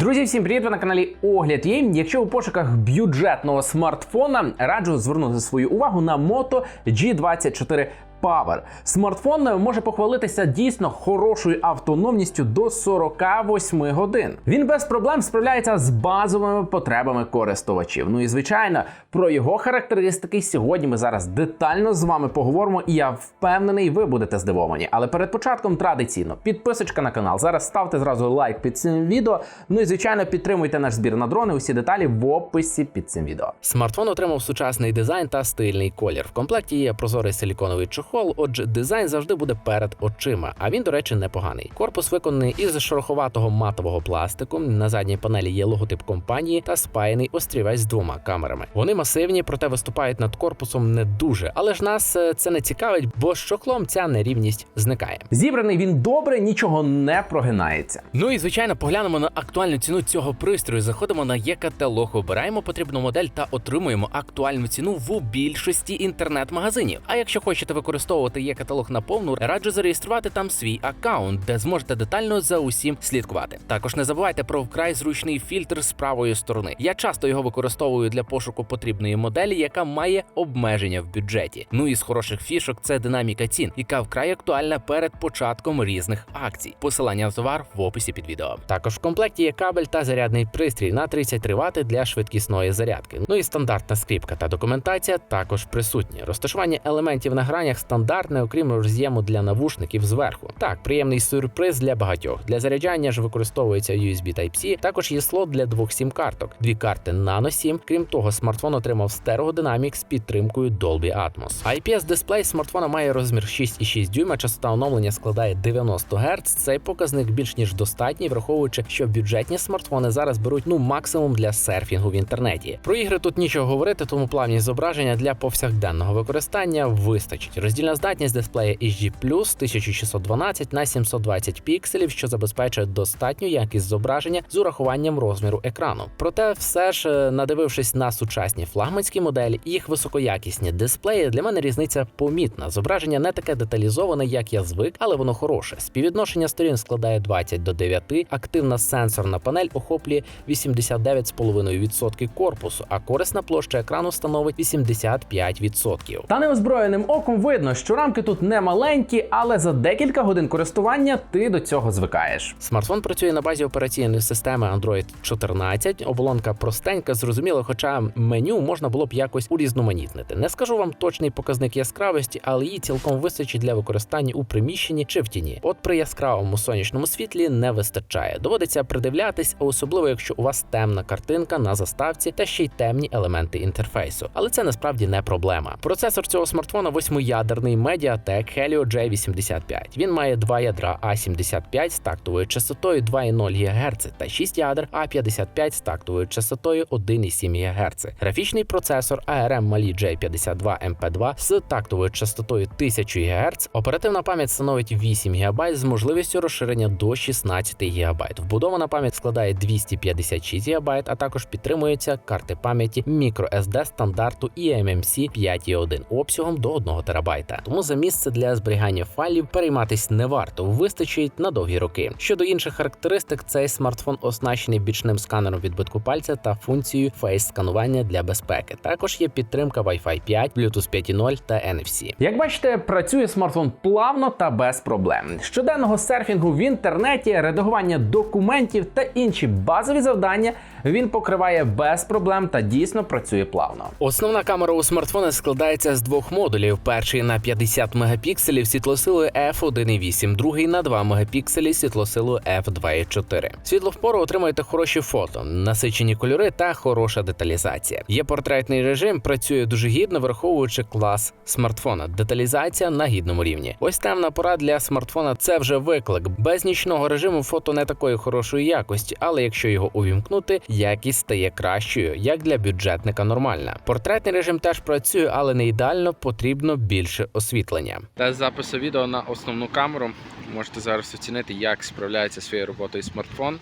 Друзі, всім привіт! Ви на каналі Огляд Є. Якщо у пошуках бюджетного смартфона, раджу звернути свою увагу на Moto G24 Power. Смартфон може похвалитися дійсно хорошою автономністю до 48 годин. Він без проблем справляється з базовими потребами користувачів. Ну і звичайно, про його характеристики сьогодні ми зараз детально з вами поговоримо, і я впевнений, ви будете здивовані. Але перед початком традиційно підписочка на канал. Зараз ставте зразу лайк під цим відео. Ну і звичайно, підтримуйте наш збір на дрони. Усі деталі в описі під цим відео. Смартфон отримав сучасний дизайн та стильний колір. В комплекті є прозорий силіконовий чохол, отже, дизайн завжди буде перед очима. А він, до речі, непоганий. Корпус виконаний із шероховатого матового пластику. На задній панелі є логотип компанії та спаяний острівець з двома камерами. Вони масивні, проте виступають над корпусом не дуже. Але ж нас е, це не цікавить, бо з чохлом ця нерівність зникає. Зібраний він добре, нічого не прогинається. Ну і звичайно, поглянемо на актуальну ціну цього пристрою. Заходимо на є-каталог, обираємо потрібну модель та отримуємо актуальну ціну в більшості інтернет-магазинів. А якщо хочете використовувати є-каталог на повну, раджу зареєструвати там свій аккаунт, де зможете детально за усім слідкувати. Також не забувайте про вкрай зручний фільтр з правої сторони. Я часто його використовую для пошуку потрібної моделі, яка має обмеження в бюджеті. Ну і з хороших фішок це динаміка цін, яка вкрай актуальна перед початком різних акцій. Посилання на товар в описі під відео. Також в комплекті є кабель та зарядний пристрій на 33 Вт для швидкісної зарядки. Ну і стандартна скріпка та документація також присутні. Розташування елементів на гранях стандартне, окрім роз'єму для навушників зверху. Так, приємний сюрприз для багатьох. Для заряджання ж використовується USB Type-C. Також є слот для двох сім-карток, дві карти Nano SIM. Крім того, смартфон отримав стереодинамік з підтримкою Dolby Atmos. IPS дисплей смартфона має розмір 6,6 дюйма. Частота оновлення складає 90 Гц. Цей показник більш ніж достатній, враховуючи, що бюджетні смартфони зараз беруть ну максимум для серфінгу в інтернеті. Про ігри тут нічого говорити, тому плавні зображення для повсякденного використання вистачить. Роздільна здатність дисплея HG+, 1612 на 720 пікселів, що забезпечує достатню якість зображення з урахуванням розміру екрану. Проте, все ж, е, надивившись на сучасні флагманські моделі їх високоякісні дисплеї, для мене різниця помітна. Зображення не таке деталізоване, як я звик, але воно хороше. Співвідношення сторін складає 20 до 9, активна сенсорна панель охоплює 89,5% корпусу, а корисна площа екрану становить 85%. Та неозброєним оком видно, що рамки тут не маленькі, але за декілька годин користування ти до цього звикаєш. Смартфон працює на базі операційної системи Android 14. Оболонка простенька, зрозуміло, хоча меню можна було б якось урізноманітнити. Не скажу вам точний показник яскравості, але її цілком вистачить для використання у приміщенні чи в тіні. От при яскравому сонячному світлі не вистачає. Доводиться придивлятись, особливо якщо у вас темна картинка на заставці та ще й темні елементи інтерфейсу. Але це насправді не проблема. Процесор цього смартфона восьмиядерний Mediatek Helio J85. Він має два ядра A75 з тактовою частотою 2,0 ГГц та 6 ядер A55 з тактовою частотою 1,7 ГГц. Графічний процесор ARM Mali J52 MP2 з тактовою частотою 1000 ГГц. Оперативна пам'ять становить 8 ГБ з можливістю розширення до 16 ГБ. Вбудована пам'ять складає 256 ГБ, а також підтримуються карти пам'яті microSD стандарту eMMC 5.1 обсягом до 1 ТБ. Тому за місце для зберігання файлів перейматись не варто, вистачить на довгі роки. Щодо інших характеристик, цей смартфон оснащений бічним сканером відбитку пальця та функцією фейс-сканування для безпеки. Також є підтримка Wi-Fi 5, Bluetooth 5.0 та NFC. Як бачите, працює смартфон плавно та без проблем. Щоденного серфінгу в інтернеті, редагування документів та інші базові завдання він покриває без проблем та дійсно працює плавно. Основна камера у смартфона складається з двох модулів: перший на 50 мегапікселів світлосилою f1.8, другий на 2 мегапікселі світлосилою f2.4. Світло впору отримуєте хороші фото, насичені кольори та хороша деталізація. Є портретний режим, працює дуже гідно, враховуючи клас смартфона. Деталізація на гідному рівні. Ось темна пора для смартфона це вже виклик. Без нічного режиму фото не такої хорошої якості, але якщо його увімкнути, якість стає кращою, як для бюджетника нормальна. Портретний режим теж працює, але не ідеально потрібно більше освітлення. Тест запису відео на основну камеру. Можете зараз оцінити, як справляється своєю роботою смартфон.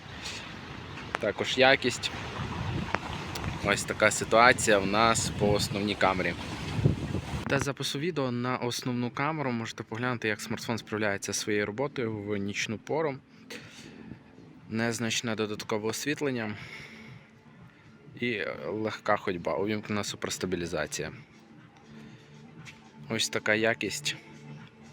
Також якість. Ось така ситуація в нас по основній камері. Тест запису відео на основну камеру. Можете поглянути, як смартфон справляється своєю роботою в нічну пору. незначне додаткове освітлення і легка ходьба, увімкнена суперстабілізація. Ось така якість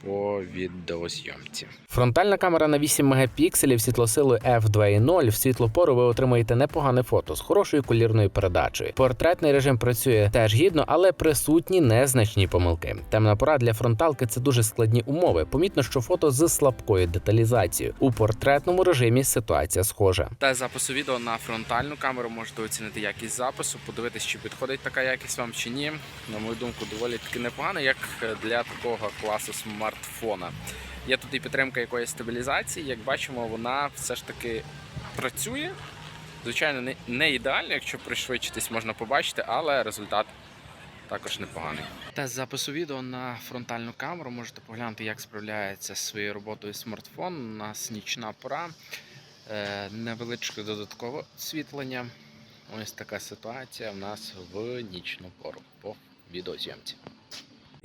по відеозйомці. Фронтальна камера на 8 мегапікселів світлосилою f2.0. В світлопору ви отримаєте непогане фото з хорошою колірною передачею. Портретний режим працює теж гідно, але присутні незначні помилки. Темна пора для фронталки це дуже складні умови. Помітно, що фото з слабкою деталізацією. У портретному режимі ситуація схожа. Та запису відео на фронтальну камеру можете оцінити якість запису, подивитись, чи підходить така якість вам чи ні. На мою думку, доволі таки непогано, як для такого класу смартфона. Є тут і підтримка якоїсь стабілізації. Як бачимо, вона все ж таки працює. Звичайно, не, ідеально, якщо пришвидшитись, можна побачити, але результат також непоганий. Тест запису відео на фронтальну камеру можете поглянути, як справляється зі своєю роботою смартфон. У нас нічна пора, е, невеличке додаткове освітлення. Ось така ситуація в нас в нічну пору по відеозйомці.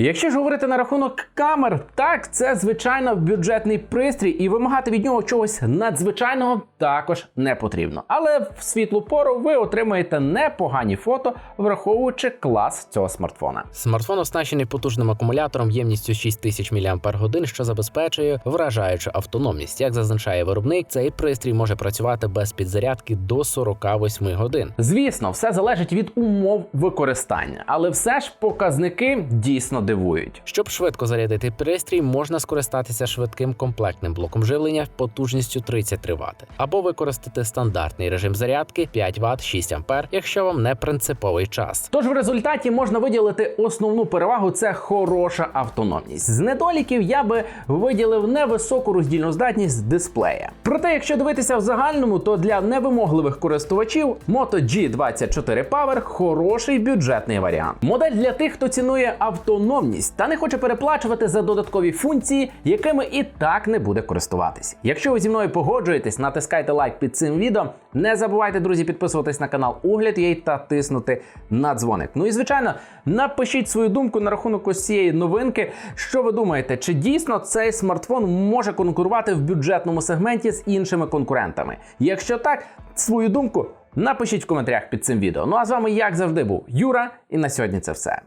Якщо ж говорити на рахунок камер, так це звичайно бюджетний пристрій, і вимагати від нього чогось надзвичайного також не потрібно. Але в світлу пору ви отримаєте непогані фото, враховуючи клас цього смартфона. Смартфон оснащений потужним акумулятором ємністю 6000 мАч, що забезпечує вражаючу автономність. Як зазначає виробник, цей пристрій може працювати без підзарядки до 48 годин. Звісно, все залежить від умов використання, але все ж показники дійсно дивують. Щоб швидко зарядити пристрій, можна скористатися швидким комплектним блоком живлення потужністю 33 Вт, або використати стандартний режим зарядки 5 Вт 6 А, якщо вам не принциповий час. Тож в результаті можна виділити основну перевагу це хороша автономність. З недоліків я би виділив невисоку роздільну здатність дисплея. Проте, якщо дивитися в загальному, то для невимогливих користувачів Moto G24 Power хороший бюджетний варіант. Модель для тих, хто цінує автономність та не хоче переплачувати за додаткові функції, якими і так не буде користуватись. Якщо ви зі мною погоджуєтесь, натискайте лайк під цим відео. Не забувайте, друзі, підписуватись на канал Огляд Єй та тиснути на дзвоник. Ну і звичайно, напишіть свою думку на рахунок ось цієї новинки. Що ви думаєте, чи дійсно цей смартфон може конкурувати в бюджетному сегменті з іншими конкурентами? Якщо так, свою думку напишіть в коментарях під цим відео. Ну а з вами, як завжди, був Юра, і на сьогодні це все.